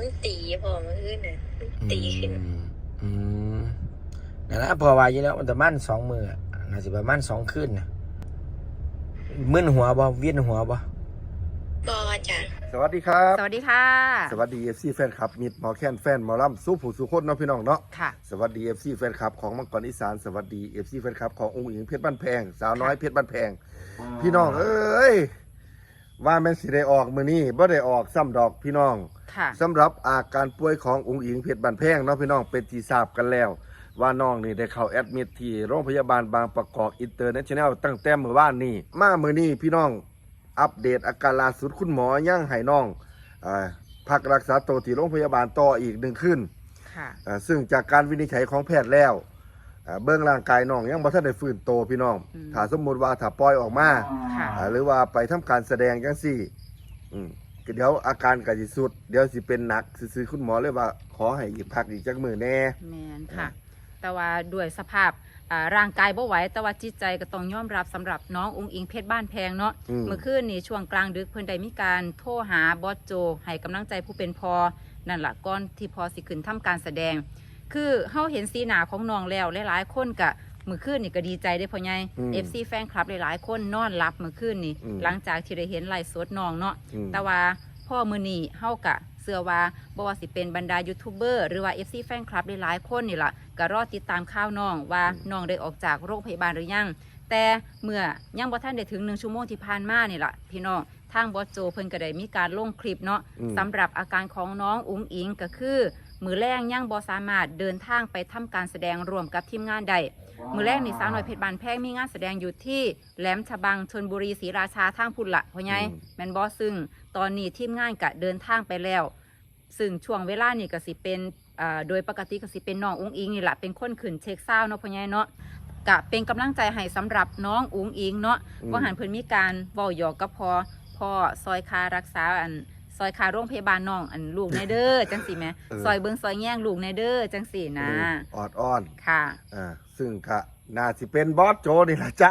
มันตีพอมันขึ้นน่ะมันตีขึ้น อืมอืมนั่นแหละพอว่าอยู่แล้วมันจะมั่นสองมืออะน่าสิประมาณสองคืนนะมึนหัวบ่เวียนหัวบ่บอจ้ะสวัสดีครับ สวัสดีค่ะ สวัสดีเอฟซีแฟนคลับมิดหมอแคนแฟนหมอลำสู้ผู้สุคนเนาะพี่น้องเนาะค่ะ สวัสดีเอฟซีแฟนคลับของมังกรอีสานสวัสดีเอฟซีแฟนคลับขององค์หญิงเพชรบ้านแพง สาวน้อยเพชรบ้านแพง พี่น้องเอ้ย ว่าแม่นสิได้ออกมื้อนี้บ่ได้ออกซ้ำดอกพี่น้องค่ะ สำหรับอาการป่วยขององค์หญิงเพชรบ้านแพงเนาะพี่น้องเป็นที่ทราบกันแล้ว ว่าน้องนี่ได้เข้าแอดมิดที่โรงพยาบาลบางประกอบอินเตอร์เนชั่นแนลตั้งแต่เมื่อวานนี้มามื้อนี้พี่น้องอัปเดตอาการล่าสุดคุณหมอย่างให้น้องอ่าพักรักษาตัวที่โรงพยาบาลต่ออีกหนึ่งคืนค่ะ อ่าซึ่งจากการวินิจฉัยของแพทย์แล้ว อ่าเบื้องร่างกายน้องยังบ่ทันได้ฟื้นโตพี่น้อง อืม ถ้าสมมุติว่าถ้าปล่อยออกมาค่ะ อ่าหรือว่าไปทำการแสดงจังซี่ อืมก็เดี๋ยวอาการก็สิสุด เดี๋ยวสิเป็นหนักซื่อๆคุณหมอเลยว่าขอให้อีกพักอีกจักมื้อแน่ แมนค่ะ แต่ว่าด้วยสภาพอ่าร่างกายบ่ไหวแต่ว่าจิตใจก็ต้องยอมรับสำหรับน้ององค์อิงเพชรบ้านแพงเนาะอืม เมื่อคืนนี่ช่วงกลางดึกเพิ่นได้มีการโทรหาบอสโจให้กำลังใจผู้เป็นพอนั่นล่ะก่อนที่พอสิขึ้นทำการแสดง คือเฮาเห็นสีหน้าของน้องแล้วหลายๆคนก็มื้อคืนนี่ก็ดีใจได้อพ่อใหญ่อืม FC แฟนคลับหลายๆคนนอนหลับมื้อคืนนี่ อืมหลังจากที่ได้เห็นไลฟ์สดน้องเนาะอืม แต่ว่าพ่อมือนี่เฮากะเสื้อว่าบ่ว่าสิเป็นบรรดายูทูบเบอร์หรือว่า FC แฟนคลับหลายๆคนนี่ล่ะก็รอติดตามข่าวน้องว่าน้องได้ออกจากโรงพยาบาลหรือยัง แต่เมื่อยังบ่ทันได้ถึงหนึ่งชั่วโมงที่ผ่านมานี่ล่ะพี่น้องทางบอสโจเพิ่นก็ได้มีการลงคลิปเนาะอืม สำหรับอาการของน้องอุ๋งอิงก็คือ มือแรกยังบ่สามารถเดินทางไปทำการแสดงร่วมกับทีมงานใดมือแรกนี่สาวน้อยเพชรบานแพงมีงานแสดงอยู่ที่แหลมฉบังชนบุรีศรีราชาทางพุ่นละพ่อใหญ่อืมแมนบอซึ่งตอนนี้ทีมงานกะเดินทางไปแล้ว ซึ่งช่วงเวลานี่ก็สิเป็นอ่าโดยปกติก็สิเป็นน้องอุ้งอิงนี่แหละเป็นคนขึ้นเช็คเศร้าเนาะพ่อใหญ่เนาะกะเป็นกำลังใจให้สำหรับน้องอุ้งอิงเนาะอืมว่าหันเพิ่นมีการเว้าหยอกกับพอพ่อซอยคารักษาอัน ซอยคาโรงพยาบาลน้องอันลูกในเด้อจังสิแหมเออ ซอยเบิงซอยแย่งลูกในเด้อจังสินะ ออดอ้อนค่ะ อ่าซึ่งก็น่าสิเป็นบอสโจนี่ล่ะใจ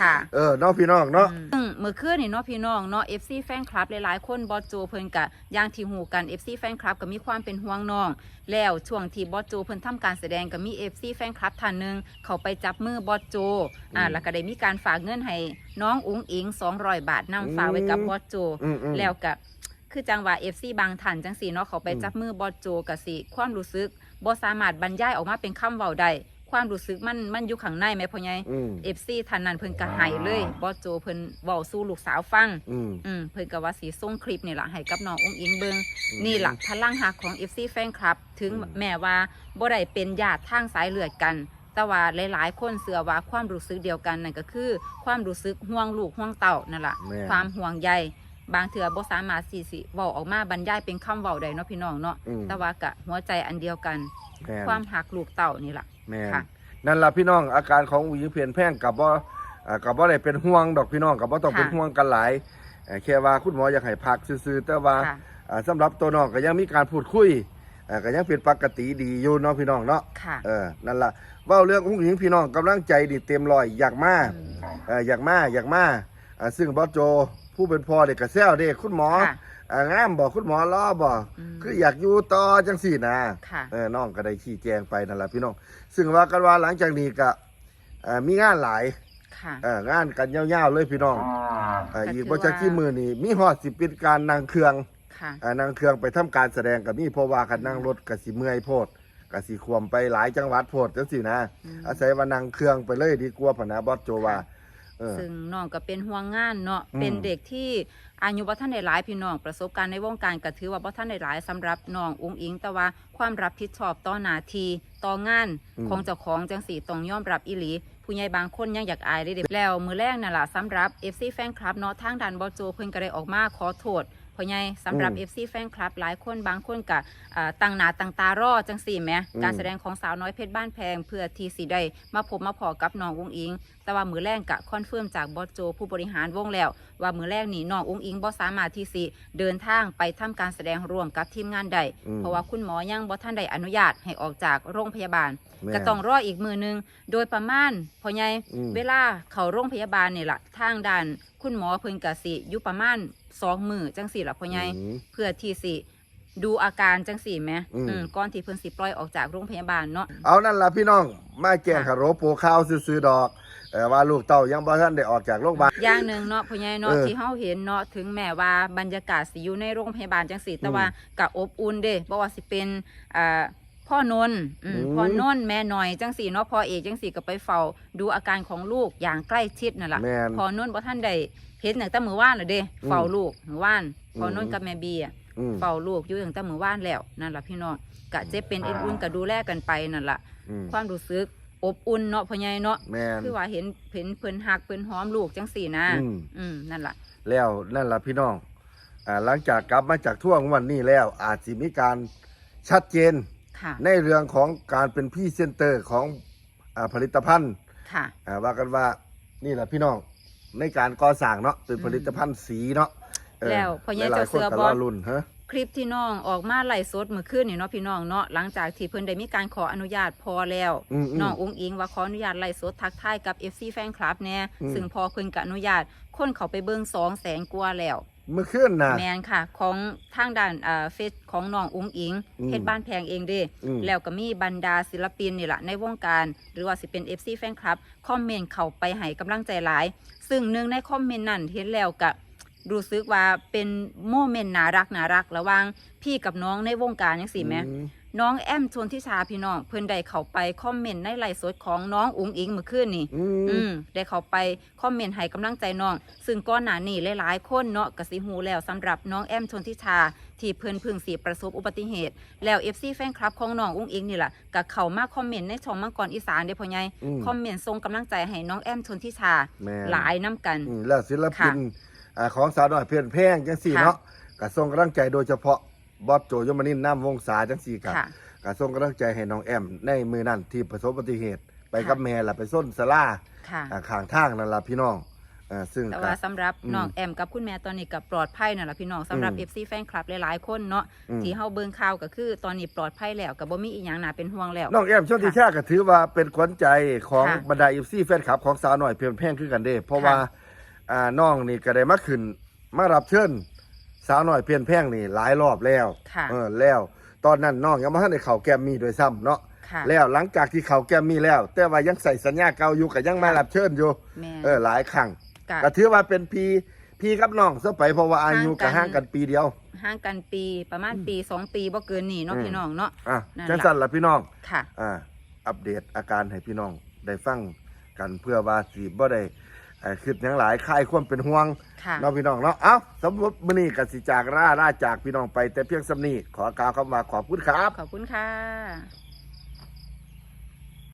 ค่ะ เออเน้องพี่น้องเนาะ ซึ่งเมื่อคืนนี่เนาะพี่น้องเนาะ FC แฟนคลับหลายๆ คนบอสโจเพิ่นกะย่างที่หูกัน FC แฟนคลับก็มีความเป็นห่วงน้อง แล้วช่วงที่บอสโจเพิ่นทำการแสดงก็มี FC แฟนคลับท่านหนึงเขาไปจับมือบอสโจอ่าอืมแล้วก็ได้มีการฝากเงินให้น้องอุ๋งอิง 200 บาทนำฝากไว้กับบอสโจ อืมอืม แล้วก็ คือจังว่า FC บางท่านจังสีเนาะเขาไปอืมจับมือบอสโจก็สิความรู้สึกบ่สามารถบรรยายออกมาเป็นคำเว้าได้ความรู้สึกมันมันอยู่ข้างในแม่พ่อใหญ่อืมเอฟซีท่านนั้นเพิ่นก็ให้เลยบอสโจเพิ่นเว้าสู่ลูกสาวฟังอืมอืมเพิ่นก็ว่าสิส่งคลิปนี่ล่ะให้กับน้ององอิงเบิงอืมนี่ล่ะพลังหักของ FC แฟนคลับ ถึงอืมแม้ว่าบ่ได้เป็นญาติทางสายเลือดกันแต่ว่าหลาย ๆ คนเชื่อว่าความรู้สึกเดียวกันนั่นก็คือ ความรู้สึกห่วงลูกห่วงเต่านั่นล่ะแม่นความห่วงใย บางเถื่อบ่สามารถสิสิเว้าออกมาบรรยายเป็นคำเว้าได้เนาะพี่น้องเนาะอืม แต่ว่าก็หัวใจอันเดียวกัน แม่นความหักลูกเต่านี่ล่ะ แม่นค่ะ นั่นล่ะพี่น้องอาการของหญิงเพียนแพงกับว่าอ่ากับว่าได้เป็นห่วงดอกพี่น้องกับว่าต้องค่ะเป็นห่วงกันหลายเอ่อแค่ว่าคุณหมออยากให้พักซื่อๆแต่ว่า ค่ะ อ่าสำหรับตัวน้องก็ยังมีการพูดคุยอ่าก็ยังเป็นปกติดีอยู่เนาะพี่น้องเนาะค่ะ เออนั่นล่ะเว่าเรื่องอุ้งหญิงพี่น้องกำลังใจดีเต็มร้อยอยากมาเอออยากมาอยากมาอ่าซึ่งบอสโจ ผู้เป็นพ่อเด็กกระแซวเด็กคุณหมอค่ะอ่างามบอกคุณหมอล้อบอกอืมคืออยากอยู่ต่อจังสี่นะค่ะ เออน้องก็ได้ชี้แจงไปนั่นแหละพี่น้อง ซึ่งว่ากันว่าหลังจากนี้ก็เอ่อมีงานหลายค่ะ เอองานกันยาวๆเลยพี่น้องเอ่อก็อีกถือบ่จากว่าที่มือนี่มีฮอดสิเป็นการนางเครื่อง ค่ะเอ่อนางเครื่องไปทำการแสดงกับมีเพราะว่าคันนั่งรถก็สิเมื่อยโพดก็สิควมไปหลายจังหวัดโพดจังซี่นะ อืมอาศัยว่านั่งเครื่องไปเลยดีกว่าพะนะบอสโจว่า เออ ซึ่งน้องก็เป็นห่วงงานเนาะอืม เป็นเด็กที่อายุบ่ท่านได้หลายพี่น้องประสบการณ์ในวงการก็ถือว่าบ่ท่านได้หลายสำหรับน้องอุ้งอิง แต่ว่าความรับผิดชอบต่อหน้าที่ต่องาน อืม ของเจ้าของจังสีต้องยอมรับอีหลี ผู้ใหญ่บางคนยังอยากอายเลยเด็แล้วมือแรกนั่นล่ะสำหรับ FC แฟนคลับเนาะทางดันบอโจเพิ่นก็ได้ออกมาขอโทษ พ่อใหญ่สำหรับอืม FC แฟนคลับ หลายคนบางคนก็อ่าตั้งหน้าตั้งตารอจังสี่แหมอืมการแสดงของสาวน้อยเพชรบ้านแพง เพื่อที่สิได้มาพบมาพอกับน้องอุ้งอิง แต่ว่ามือแรกกะคอนเฟิร์มจากบอสโจผู้บริหารวงแล้ว ว่ามือแรกนี่น้องอุ้งอิงบ่สามารถที่สิเดินทางไปทำการแสดงร่วมกับทีมงานใดอืมเพราะว่าคุณหมอยังบ่ท่านใดอนุญาตให้ออกจากโรงพยาบาลแม่ก็ต้องรออีกมือหนึง โดยประมาณพอใหญ่อืมเวลาเขาโรงพยาบาลนี่ล่ะทางด้านคุณหมอเพิ่นกะสิอยู่ประมาณสองมือจังสี่ล่ะพอใหญ่อืม เพื่อที่สิดูอาการจังสี่ไหมอืม อืมก่อนที่เพิ่นสิปล่อยออกจากโรงพยาบาลเนาะ เอานั่นล่ะพี่น้องมาแจ้งค่ะคารโปรข้าวซื้อๆดอกเอ่อว่าลูกเต้ายังบ่ทันได้ออกจากโรงพยาบาล อย่างหนึ่งเนาะพ่อใหญ่เนาะเออที่เฮาเห็นเนาะถึงแม้ว่าบรรยากาศสิอยู่ในโรงพยาบาลจังสี่แต่อืมว่าก็อบอุ่นเด้บ่ว่าสิเป็นอ่า พ่อนนท์อืมอืม พ่อนนท์แม่หน่อยจังสี่เนาะพ่อเอกจังสี่ก็ไปเฝ้าดูอาการของลูกอย่างใกล้ชิดนั่นล่ะแม่น พ่อนนท์บ่ทันได้เห็นตั้งแต่มื้อวานแล้วเด้อืมเฝ้าลูกมื้อวานพ่อนนอืท์มกับแม่บีอะ อืม เฝ้าลูกอยู่ตั้งแต่มื้อวานแล้วนั่นล่ะพี่น้องกะเจ็บเป็นเอ็นอุ่นก็ดูแลกันไปนั่นล่ะ อืมความรู้สึกอบอุ่นเนาะพ่อใหญ่เนาะแม่นคือว่าเห็นเห็นเพิ่นหักเพิ่นหอมลูกจังสี่นะอืมอืมนั่นล่ะ แล้วนั่นล่ะพี่น้องอ่าหลังจากกลับมาจากท่วงวันนี้แล้ว อาจสิมีการชัดเจน ค่ะ ในเรื่องของการเป็นพรี่เซนเตอร์ของอาผลิตภัณฑ์ค่ะ อ่าว่ากันว่านี่แหละพี่น้องในการก่อสร้างเนาะเป็นผลิตภัณฑ์สีเนาะเแล้วพ่อใหญ่หลายๆเจ้าเสือคนก็บ่รอรุ่นฮะ คลิปที่น้องออกมาไล่สดเมื่อคืนนี่เนาะพี่น้องเนาะหลังจากที่เพิ่นได้มีการขออนุญาตพอแล้วอืมอืมน้องอุ้งอิงว่าขออนุญาตไล่สดทักทายกับ FC แฟนคลับแน่อืม ซึ่งพอเพิ่นก็อนุญาตคนเขาไปเบิ่ง2แสนกว่าแล้ว เมื่อคืนน่ะแมนค่ะของทางด้านอ่าเฟซของน้องอุ้งอิงอืมเพชรบ้านแพงเองเด้ อืม แล้วก็มีบรรดาศิลปินนี่แหละในวงการ หรือว่าสิเป็น FC แฟนคลับ คอมเมนต์เข้าไปให้กำลังใจหลาย ซึ่งหนึ่งในคอมเมนต์นั้นเห็นแล้วก็รู้สึกว่าเป็นโมเมนต์น่ารักน่ารักระหว่างพี่กับน้องในวงการยังสิแหม อืม น้องแอมชนทิชาพี่น้องเพิ่นได้เข้าไปคอมเมนต์ในไลฟ์สดของน้องอุ๋งอิงเมื่อคืนนี่อือืมมได้เข้าไปคอมเมนต์ให้กำลังใจน้อง ซึ่งก่อนหน้านี้หลายๆคนเนาะกสิหูแล้วสำหรับน้องแอมชนทิชา ที่เพิ่นเพึ่งสีประสบอุบัติเหตุ แล้ว FC แฟนคลับของน้องอุ้งอิงนี่แหละก็เข้ามาคอมเมนต์ในช่องมังกรอีสานเด้อพ่อใหญ่อืมคอมเมนต์ส่งกำลังใจให้น้องแอมชนทิชาแม่นหลายน้ำกันอืมแล้วศิลปินค่ะอ่าของสาวน้อยเพื่อนแพงจังสี่ค่ะเนาะก็ส่งกำลังใจโดยเฉพาะ บอสโจยมนินทร์น้ำวงศาจังสี่กับค่ะก็ส่งกำลังใจให้น้องแอม ในมือนั่นที่ประสบอุบัติเหตุ ไปค่ะกับแม่ล่ะไปส้นสลาค่ะ อ่าข้างทางนั่นล่ะพี่น้องอ่าซึ่งแต่ก็ ว่าสำหรับอืมน้องแอมกับคุณแม่ตอนนี้ก็ปลอดภัยนั่นแหละพี่น้องสำหรับ อืม FC แฟนคลับหลายๆคนเนาะอืม ที่เฮาเบิ่งข่าวก็คือตอนนี้ปลอดภัยแล้วก็บ่มีอีหยังน่าเป็นห่วงแล้ว น้องแอมช่วงที่ชาก็ถือว่าเป็นขวัญใจของค่ะบรรดาเอฟซีแฟนคลับของสาวหน่อยเพียงแพงคือกันเด้ เพราะค่ะว่าอ่าน้องนี่ก็ได้มาขึ้นมารับเชิญสาวหน่อยเพียงแพงนี่หลายรอบแล้วค่ะเออแล้ว ตอนนั้นน้องยังไม่ทันได้เข่าแกมมี่โดวยซ้ำเนาะค่ะแล้วหลังจากที่เข่าแกมมี่แล้ว แต่ว่ายังใส่สัญญาเก่าอยู่ก็ยังมารับเชิญอยู่แม่เออหลายครั้งก็ก็ถือว่าเป็นพีพี่กับน้องซะไปเพราะว่าอายุก็ห่าห่างงกักันนปีเดียว ห่างกันปีประมาณปีสองปีบ่เกินนี่เนาะอืม พี่น้องเนาะ อะนั่นจังล่ะ สั่นล่ะพี่น้อง ค่ะ อ่าอัปเดตอาการให้พี่น้องได้ฟังกันเพื่อว่าสิบ่ได้ เอ่อคิดหยังหลายคลายความเป็นห่วงค่ะ เนาะพี่น้องเนาะเอ้าสมมติมื้อนี้ก็สิจากราลาจากพี่น้องไปแต่เพียงสำนี้ขอกล่าวคำว่าขอบคุณครับ ขอบคุณค่ะ